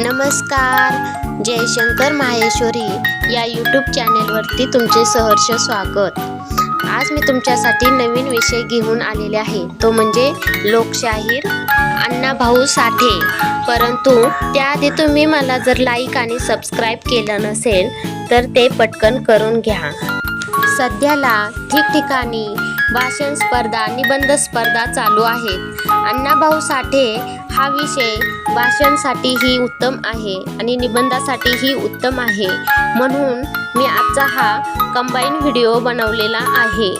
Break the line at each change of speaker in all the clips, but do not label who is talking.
नमस्कार. जयशंकर माहेश्वरी या यूट्यूब चॅनेलवरती तुमचे सहर्ष स्वागत. आज मी तुमच्यासाठी नवीन विषय घेऊन आलेले आहे. तो म्हणजे लोकशाहीर अण्णाभाऊ साठे. परंतु त्याआधी तुम्ही मला जर लाईक आणि सबस्क्राईब केलं नसेल तर ते पटकन करून घ्या. सध्याला ठिकठिकाणी भाषण स्पर्धा निबंध स्पर्धा चालू आहेत. अण्णाभाऊ साठे हा विषय भाषणसाठीही उत्तम आहे आणि निबंधासाठीही उत्तम आहे. म्हणून मी आजचा हा कंबाईन व्हिडिओ बनवलेला आहे.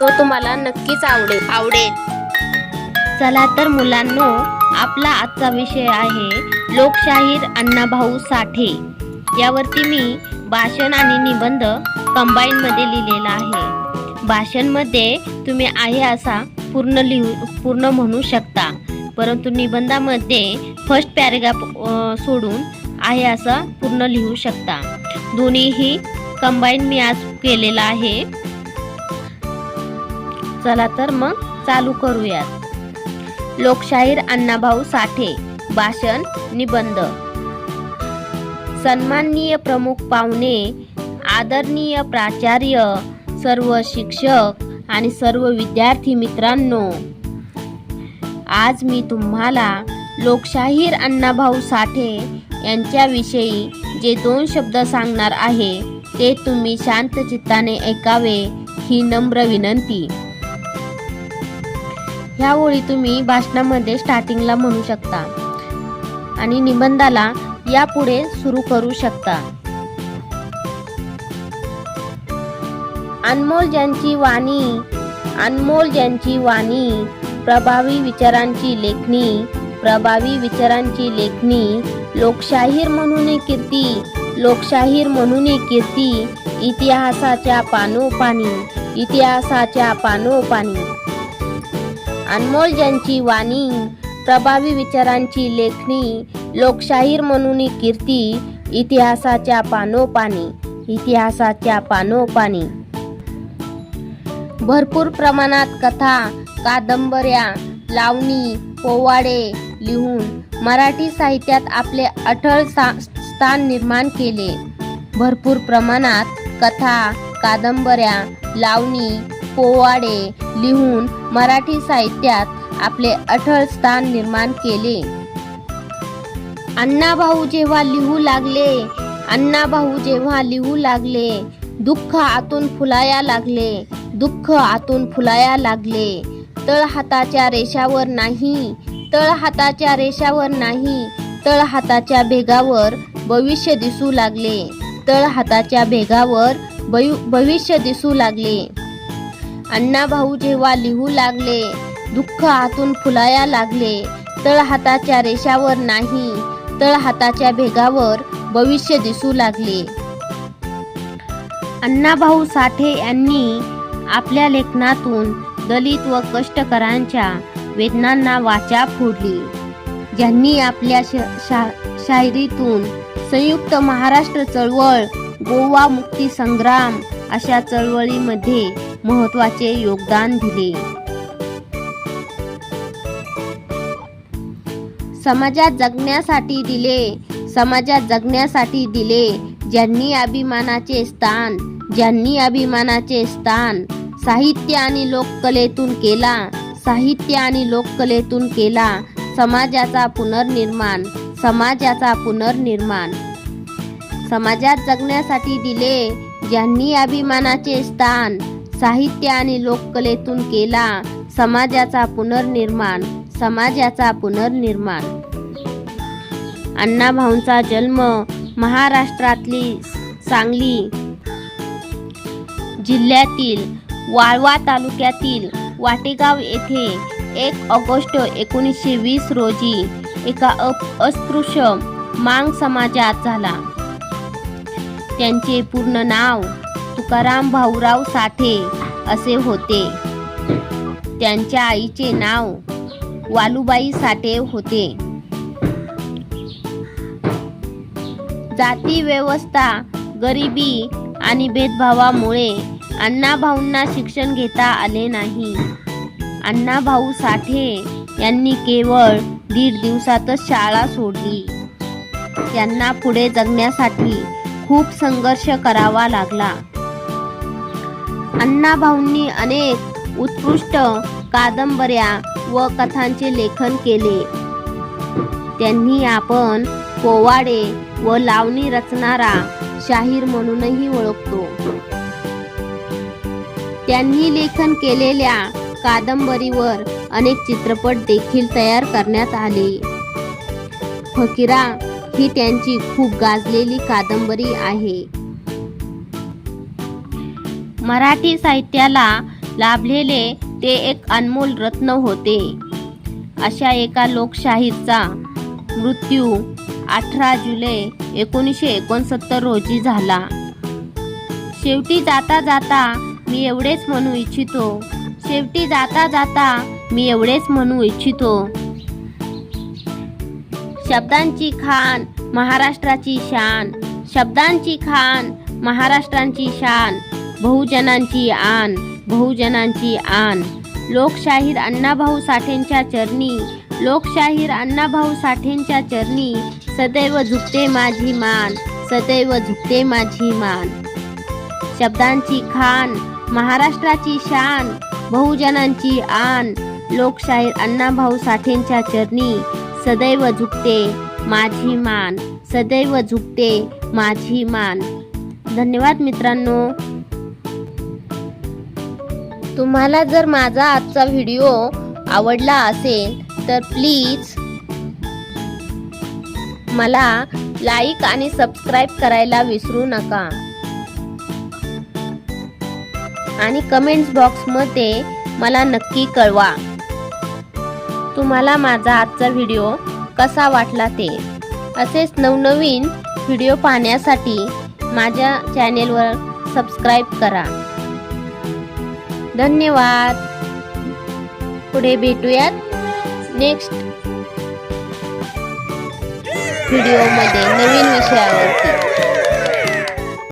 तो तुम्हाला नक्कीच आवडेल. आवडेल. चला तर मुलांनो आपला आजचा विषय आहे लोकशाहीर अण्णाभाऊ साठे. यावरती मी भाषण आणि निबंध कंबाईनमध्ये लिहिलेला आहे. भाषणमध्ये तुम्ही आहे असा पूर्ण लिहू पूर्ण म्हणू शकता. परंतु निबंधामध्ये फर्स्ट पॅरेग्राफ सोडून आहे असं पूर्ण लिहू शकता. दोन्हीही कंबाईन मी आज केलेला आहे. चला तर मग चालू करूयात. लोकशाहीर अण्णाभाऊ साठे भाषण निबंध. सन्माननीय प्रमुख पाहुणे आदरणीय प्राचार्य सर्व शिक्षक आणि सर्व विद्यार्थी मित्रांनो आज मी तुम्हाला लोकशाहीर अण्णाभाऊ साठे यांच्याविषयी जे दोन शब्द सांगणार आहे ते तुम्ही शांत चित्ताने ऐकावे ही नम्र विनंती. ह्या ओळी तुम्ही भाषणामध्ये स्टार्टिंगला म्हणू शकता आणि निबंधाला यापुढे सुरू करू शकता. अनमोल ज्यांची वाणी अनमोल ज्यांची वाणी प्रभावी विचारांची लेखणी प्रभावी विचारांची लेखणी लोकशाहीर म्हणून कीर्ती लोकशाहीर म्हणून कीर्ती इतिहासाच्या पानोपानी इतिहासाच्या पानोपानी. अनमोल ज्यांची वाणी प्रभावी विचारांची लेखणी लोकशाहीर म्हणून कीर्ती इतिहासाच्या पानोपानी इतिहासाच्या पानोपानी. भरपूर प्रमाणात कथा कादंबऱ्या लावणी पोवाडे लिहून मराठी साहित्यात आपले अठळ स्थान निर्माण केले. भरपूर प्रमाणात कथा कादंबऱ्या लावणी पोवाडे लिहून मराठी साहित्यात आपले अठळ स्थान निर्माण केले. अण्णाभाऊ जेव्हा लिहू लागले अण्णाभाऊ जेव्हा लिहू लागले दुःख आतून फुलाया लागले दुःख आतून फुलाया लागले. तळ हाताच्या रेषावर नाही. तळ हाताच्या रेषावर नाही. तळ हाताच्या भेगावर भविष्य दिसू लागले. तळ हाताच्या भेगावर भविष्य दिसू लागले. अण्णाभाऊ जेव्हा लिहू लागले दुःख आतून फुलाया लागले. तळ हाताच्या रेषावर नाही. तळ हाताच्या भेगावर भविष्य दिसू लागले. अण्णाभाऊ साठे यांनी आपल्या लेखनातून दलित व कष्टकरांच्या वेदनांना वाचा फोडली. ज्यांनी आपल्या श शा शायरीतून संयुक्त महाराष्ट्र चळवळ गोवा मुक्ती संग्राम अशा चळवळीमध्ये महत्त्वाचे योगदान दिले. समाजात जगण्यासाठी दिले समाजात जगण्यासाठी दिले ज्यांनी अभिमानाचे स्थान ज्यांनी अभिमानाचे स्थान साहित्य आणि लोककलेतून केला. साहित्य आणि लोककलेतून केला. समाजाचा पुनर्निर्माण समाजाचा पुनर्निर्माण. समाजात जगण्यासाठी दिले ज्यांनी अभिमानाचे स्थान साहित्य आणि लोककलेतून केला. समाजाचा पुनर्निर्माण समाजाचा पुनर्निर्माण. अण्णाभाऊंचा जन्म महाराष्ट्रातली सांगली जिल्ह्यातील वाळवा तालुक्यातील वाटेगाव येथे एक ऑगस्ट एकोणीसशे वीस रोजी एका अप अस्पृश्य मांग समाजात झाला. त्यांचे पूर्ण नाव तुकाराम भाऊराव साठे असे होते. त्यांच्या आईचे नाव वालुबाई साठे होते. जाती व्यवस्था गरिबी आणि भेदभावामुळे अण्णाभाऊंना शिक्षण घेता आले नाही. अण्णाभाऊ साठे यांनी केवळ दीड दिवसातच शाळा सोडली. त्यांना पुढे जगण्यासाठी खूप संघर्ष करावा लागला. अण्णाभाऊंनी अनेक उत्कृष्ट कादंबऱ्या व कथांचे लेखन केले. त्यांनी आपण पोवाडे व लावणी रचणारा शाहीर म्हणूनही ओळखतो. त्यांनी लेखन केलेल्या कादंबरीवर अनेक चित्रपट देखील तयार करण्यात आले. फकीरा ही त्यांची खूप गाजलेली कादंबरी आहे. मराठी साहित्याला लाभलेले ते एक अनमोल रत्न होते. अशा एका लोकशाहीचा मृत्यू अठरा जुलै एकोणीसशे एकोणसत्तर रोजी झाला. शेवटी जाता जाता मी एवढेच म्हणू इच्छितो. शेवटी जाता जाता मी एवढेच म्हणू इच्छितो. शब्दांची खान महाराष्ट्राची शान. शब्दांची खान महाराष्ट्रांची शान. बहुजनांची आन बहुजनांची आन. लोकशाहीर अण्णाभाऊ साठेंच्या चरणी लोकशाहीर अण्णाभाऊ साठेंच्या चरणी सदैव झुकते माझी मान सदैव झुकते माझी मान. शब्दांची खान महाराष्ट्राची शान बहुजनांची आन लोकशाहीर अण्णाभाऊ साठेंच्या चरणी सदैव झुकते माझी मान सदैव झुकते माझी मान. धन्यवाद मित्रांनो. तुम्हाला जर माझा आजचा व्हिडिओ आवडला असेल तर प्लीज मला लाईक आणि सबस्क्राईब करायला विसरू नका. आणि कमेंट्स बॉक्समध्ये मला नक्की कळवा. तुम्हाला माझा आजचा व्हिडिओ कसा वाटला ते. असेच नवनवीन व्हिडिओ पाहण्यासाठी माझ्या चॅनेलवर सबस्क्राईब करा. धन्यवाद. पुढे भेटूयात नेक्स्ट व्हिडिओमध्ये नवीन विषयावरती.